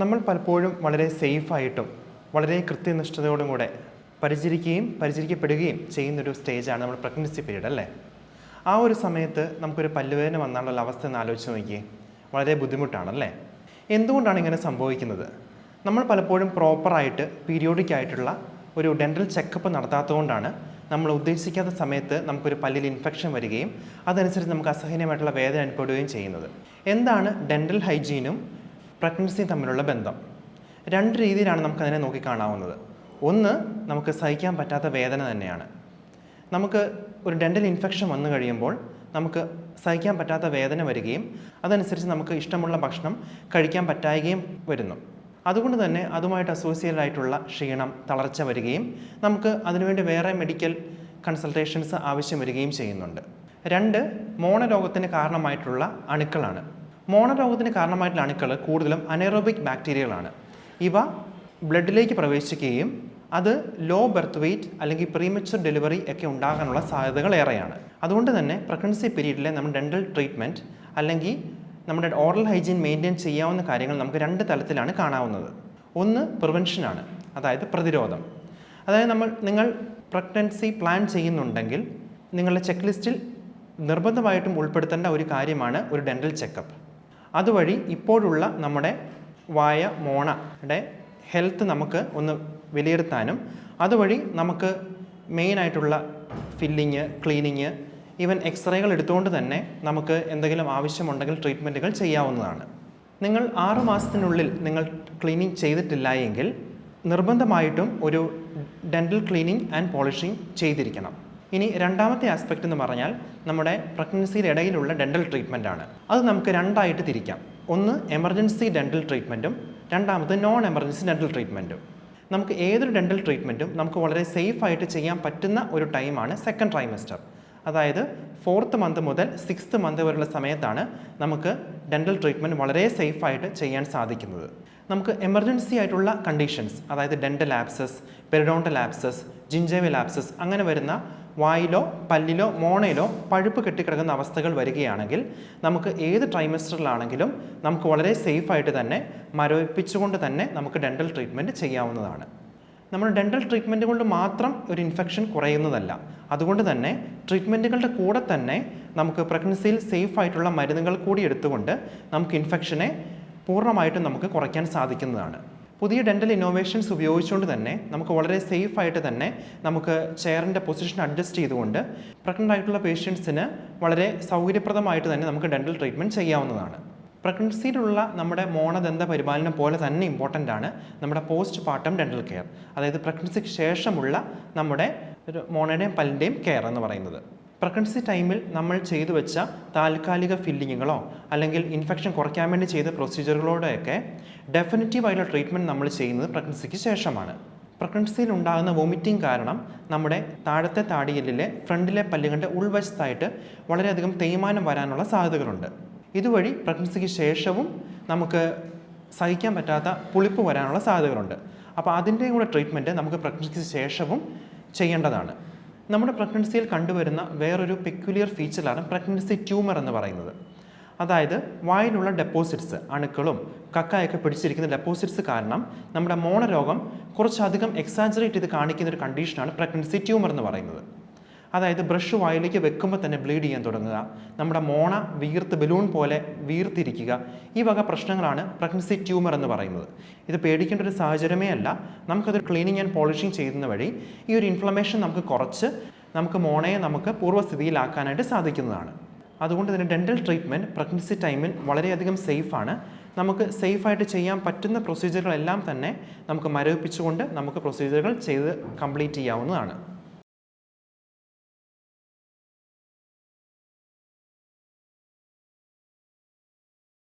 നമ്മൾ പലപ്പോഴും വളരെ സേഫായിട്ടും വളരെ കൃത്യനിഷ്ഠതയോടും കൂടെ പരിചരിക്കുകയും പരിചരിക്കപ്പെടുകയും ചെയ്യുന്നൊരു സ്റ്റേജാണ് നമ്മൾ പ്രഗ്നൻസി പീരീഡ് അല്ലേ? ആ ഒരു സമയത്ത് നമുക്കൊരു പല്ലുവേദന വന്നാലുള്ള അവസ്ഥ എന്ന് ആലോചിച്ച് നോക്കിയേ. വളരെ ബുദ്ധിമുട്ടാണല്ലേ? എന്തുകൊണ്ടാണ് ഇങ്ങനെ സംഭവിക്കുന്നത്? നമ്മൾ പലപ്പോഴും പ്രോപ്പറായിട്ട് പീരിയോഡിക് ആയിട്ടുള്ള ഒരു ഡെന്റൽ ചെക്കപ്പ് നടത്താത്തതുകൊണ്ടാണ് നമ്മൾ ഉദ്ദേശിക്കാത്ത സമയത്ത് നമുക്കൊരു പല്ലിൽ ഇൻഫെക്ഷൻ വരികയും അതനുസരിച്ച് നമുക്ക് അസഹനീയമായിട്ടുള്ള വേദന അനുഭവപ്പെടുകയും ചെയ്യുന്നത്. എന്താണ് ഡെന്റൽ ഹൈജീനും പ്രഗ്നൻസിയും തമ്മിലുള്ള ബന്ധം. രണ്ട് രീതിയിലാണ് നമുക്കതിനെ നോക്കിക്കാണാവുന്നത് ഒന്ന് നമുക്ക് സഹിക്കാൻ പറ്റാത്ത വേദന തന്നെയാണ്. നമുക്ക് ഒരു ഡെന്റൽ ഇൻഫെക്ഷൻ വന്നു കഴിയുമ്പോൾ നമുക്ക് സഹിക്കാൻ പറ്റാത്ത വേദന വരികയും അതനുസരിച്ച് നമുക്ക് ഇഷ്ടമുള്ള ഭക്ഷണം കഴിക്കാൻ പറ്റായികയും വരുന്നു. അതുകൊണ്ട് തന്നെ അതുമായിട്ട് അസോസിയേറ്റഡ് ആയിട്ടുള്ള ക്ഷീണം തളർച്ച വരികയും നമുക്ക് അതിനുവേണ്ടി വേറെ മെഡിക്കൽ കൺസൾട്ടേഷൻസ് ആവശ്യം വരികയും ചെയ്യുന്നുണ്ട്. രണ്ട് മോണരോഗത്തിന് കാരണമായിട്ടുള്ള അണുക്കളാണ്. മോണരോഗത്തിന് കാരണമായിട്ടുള്ള അണുക്കൾ കൂടുതലും അനേറോബിക് ബാക്ടീരിയകളാണ് ഇവ ബ്ലഡിലേക്ക് പ്രവേശിക്കുകയും അത് ലോ ബർത്ത് വെയ്റ്റ് അല്ലെങ്കിൽ പ്രീമച്ചുർ ഡെലിവറി ഒക്കെ ഉണ്ടാകാനുള്ള സാധ്യതകൾ ഏറെയാണ്. അതുകൊണ്ട് തന്നെ പ്രഗ്നൻസി പീരീഡിലെ നമ്മുടെ ഡെന്റൽ ട്രീറ്റ്മെന്റ് അല്ലെങ്കിൽ നമ്മുടെ ഓറൽ ഹൈജീൻ മെയിന്റെയിൻ ചെയ്യാവുന്ന കാര്യങ്ങൾ നമുക്ക് രണ്ട് തലത്തിലാണ് കാണാവുന്നത്. ഒന്ന് പ്രിവെൻഷനാണ് അതായത് പ്രതിരോധം. അതായത് നമ്മൾ നിങ്ങൾ പ്രഗ്നൻസി പ്ലാൻ ചെയ്യുന്നുണ്ടെങ്കിൽ നിങ്ങളുടെ ചെക്ക് ലിസ്റ്റിൽ നിർബന്ധമായിട്ടും ഉൾപ്പെടുത്തേണ്ട ഒരു കാര്യമാണ് ഒരു ഡെന്റൽ ചെക്കപ്പ് അതുവഴി ഇപ്പോഴുള്ള നമ്മുടെ വായ മോണയുടെ ഹെൽത്ത് നമുക്ക് ഒന്ന് വിലയിരുത്താനും അതുവഴി നമുക്ക് മെയിനായിട്ടുള്ള ഫില്ലിങ് ക്ലീനിങ് ഈവൻ എക്സ്റേകൾ എടുത്തുകൊണ്ട് തന്നെ നമുക്ക് എന്തെങ്കിലും ആവശ്യമുണ്ടെങ്കിൽ ട്രീറ്റ്മെന്റുകൾ ചെയ്യാവുന്നതാണ്. നിങ്ങൾ ആറു മാസത്തിനുള്ളിൽ നിങ്ങൾ ക്ലീനിങ് ചെയ്തിട്ടില്ല എങ്കിൽ നിർബന്ധമായിട്ടും ഒരു ഡെന്റൽ ക്ലീനിങ് ആൻഡ് പോളിഷിംഗ് ചെയ്തിരിക്കണം. ഇനി രണ്ടാമത്തെ ആസ്പെക്റ്റ് എന്ന് പറഞ്ഞാൽ നമ്മുടെ പ്രഗ്നൻസിയുടെ ഇടയിലുള്ള ഡെന്റൽ ട്രീറ്റ്മെന്റ് ആണ്. അത് നമുക്ക് രണ്ടായിട്ട് തിരിക്കാം. ഒന്ന് എമർജൻസി ഡെന്റൽ ട്രീറ്റ്മെന്റും രണ്ടാമത് നോൺ എമർജൻസി ഡെന്റൽ ട്രീറ്റ്മെന്റും നമുക്ക് ഏതൊരു ഡെന്റൽ ട്രീറ്റ്മെന്റും നമുക്ക് വളരെ സേഫ് ആയിട്ട് ചെയ്യാൻ പറ്റുന്ന ഒരു ടൈമാണ് സെക്കൻഡ് ട്രൈമസ്റ്റർ അതായത് ഫോർത്ത് മന്ത് മുതൽ സിക്സ്ത് മന്ത് വരെയുള്ള സമയത്താണ് നമുക്ക് ഡെന്റൽ ട്രീറ്റ്മെന്റ് വളരെ സേഫായിട്ട് ചെയ്യാൻ സാധിക്കുന്നത്. നമുക്ക് എമർജൻസി ആയിട്ടുള്ള കണ്ടീഷൻസ് അതായത് dental abscess periodontal abscess gingival abscess അങ്ങനെ വരുന്ന വായിലോ പല്ലിലോ മോണയിലോ പഴുപ്പ് കെട്ടിക്കിടക്കുന്ന അവസ്ഥകൾ വരികയാണെങ്കിൽ നമുക്ക് ഏത് ട്രൈമസ്റ്ററിലാണെങ്കിലും നമുക്ക് വളരെ സേഫായിട്ട് തന്നെ മരവിപ്പിച്ചുകൊണ്ട് തന്നെ നമുക്ക് ഡെന്റൽ ട്രീറ്റ്മെന്റ് ചെയ്യാവുന്നതാണ്. നമ്മൾ ഡെന്റൽ ട്രീറ്റ്മെന്റ് കൊണ്ട് മാത്രം ഒരു ഇൻഫെക്ഷൻ കുറയുന്നതല്ല. അതുകൊണ്ട് തന്നെ ട്രീറ്റ്മെന്റുകളുടെ കൂടെ തന്നെ നമുക്ക് പ്രഗ്നൻസിയിൽ സേഫ് ആയിട്ടുള്ള മരുന്നുകൾ കൂടി എടുത്തുകൊണ്ട് നമുക്ക് ഇൻഫെക്ഷനെ പൂർണമായിട്ടും നമുക്ക് കുറയ്ക്കാൻ സാധിക്കുന്നതാണ്. പുതിയ ഡെന്റൽ ഇന്നോവേഷൻസ് ഉപയോഗിച്ചുകൊണ്ട് തന്നെ നമുക്ക് വളരെ സേഫ് ആയിട്ട് തന്നെ നമുക്ക് ചെയറിന്റെ പൊസിഷൻ അഡ്ജസ്റ്റ് ചെയ്തുകൊണ്ട് പ്രഗ്നന്റ് ആയിട്ടുള്ള പേഷ്യൻസിന് വളരെ സൗകര്യപ്രദമായിട്ട് തന്നെ നമുക്ക് ഡെന്റൽ ട്രീറ്റ്മെന്റ് ചെയ്യാവുന്നതാണ്. പ്രഗ്നൻസിയിലുള്ള നമ്മുടെ മോണദന്ത പരിപാലനം പോലെ തന്നെ ഇമ്പോർട്ടന്റ് ആണ് നമ്മുടെ പോസ്റ്റ് പാർട്ടം ഡെന്റൽ കെയർ അതായത് പ്രഗ്നൻസിക്ക് ശേഷമുള്ള നമ്മുടെ ഒരു മോണയുടെയും പല്ലിന്റെയും കെയർ എന്ന് പറയുന്നത്. പ്രഗ്നൻസി ടൈമിൽ നമ്മൾ ചെയ്തു വെച്ച താൽക്കാലിക ഫില്ലിങ്ങുകളോ അല്ലെങ്കിൽ ഇൻഫെക്ഷൻ കുറയ്ക്കാൻ വേണ്ടി ചെയ്ത പ്രൊസീജിയറുകളോടെയൊക്കെ ഡെഫിനറ്റീവ് ആയിട്ടുള്ള ട്രീറ്റ്മെന്റ് നമ്മൾ ചെയ്യുന്നത് പ്രഗ്നൻസിക്ക് ശേഷമാണ്. പ്രഗ്നൻസിയിൽ ഉണ്ടാകുന്ന വോമിറ്റിംഗ് കാരണം നമ്മുടെ താഴത്തെ താടിയലിലെ ഫ്രണ്ടിലെ പല്ലുകളുടെ ഉൾവശത്തായിട്ട് വളരെയധികം തേയ്മാനം വരാനുള്ള സാധ്യതകളുണ്ട്. ഇതുവഴി പ്രഗ്നൻസിക്ക് ശേഷവും നമുക്ക് സഹിക്കാൻ പറ്റാത്ത പുളിപ്പ് വരാനുള്ള സാധ്യതകളുണ്ട്. അപ്പോൾ അതിന്റെയും കൂടെ ട്രീറ്റ്മെന്റ് നമുക്ക് പ്രഗ്നൻസിക്ക് ശേഷവും ചെയ്യേണ്ടതാണ്. നമ്മുടെ പ്രഗ്നൻസിയിൽ കണ്ടുവരുന്ന വേറൊരു പെക്യുലിയർ ഫീച്ചറാണ് പ്രഗ്നൻസി ട്യൂമർ എന്ന് പറയുന്നത്. അതായത് വായിലുള്ള ഡെപ്പോസിറ്റ്സ് അണുക്കളും കക്കായൊക്കെ പിടിച്ചിരിക്കുന്ന ഡെപ്പോസിറ്റ്സ് കാരണം നമ്മുടെ മോണരോഗം കുറച്ചധികം എക്സാജറേറ്റ് ചെയ്ത് കാണിക്കുന്ന ഒരു കണ്ടീഷനാണ് പ്രഗ്നൻസി ട്യൂമർ എന്ന് പറയുന്നത്. അതായത് ബ്രഷ് വായിലേക്ക് വെക്കുമ്പോൾ തന്നെ ബ്ലീഡ് ചെയ്യാൻ തുടങ്ങുക. നമ്മുടെ മോണ വീർത്ത് ബലൂൺ പോലെ വീർത്തിരിക്കുക. ഈ വക പ്രശ്നങ്ങളാണ് പ്രഗ്നൻസി ട്യൂമർ എന്ന് പറയുന്നത്. ഇത് പേടിക്കേണ്ട ഒരു സാഹചര്യമേ അല്ല. നമുക്കത് ക്ലീനിങ് ആൻഡ് പോളിഷിങ് ചെയ്യുന്ന വഴി ഈ ഒരു ഇൻഫ്ലമേഷൻ നമുക്ക് കുറച്ച് നമുക്ക് മോണയെ നമുക്ക് പൂർവസ്ഥിതിയിലാക്കാനായിട്ട് സാധിക്കുന്നതാണ്. അതുകൊണ്ട് തന്നെ ഡെന്റൽ ട്രീറ്റ്മെന്റ് പ്രഗ്നൻസി ടൈമിൽ വളരെയധികം സേഫാണ്. നമുക്ക് സേഫായിട്ട് ചെയ്യാൻ പറ്റുന്ന പ്രൊസീജിയറുകളെല്ലാം തന്നെ നമുക്ക് മരവിപ്പിച്ചുകൊണ്ട് നമുക്ക് പ്രൊസീജിയറുകൾ ചെയ്ത് കംപ്ലീറ്റ് ചെയ്യാവുന്നതാണ്.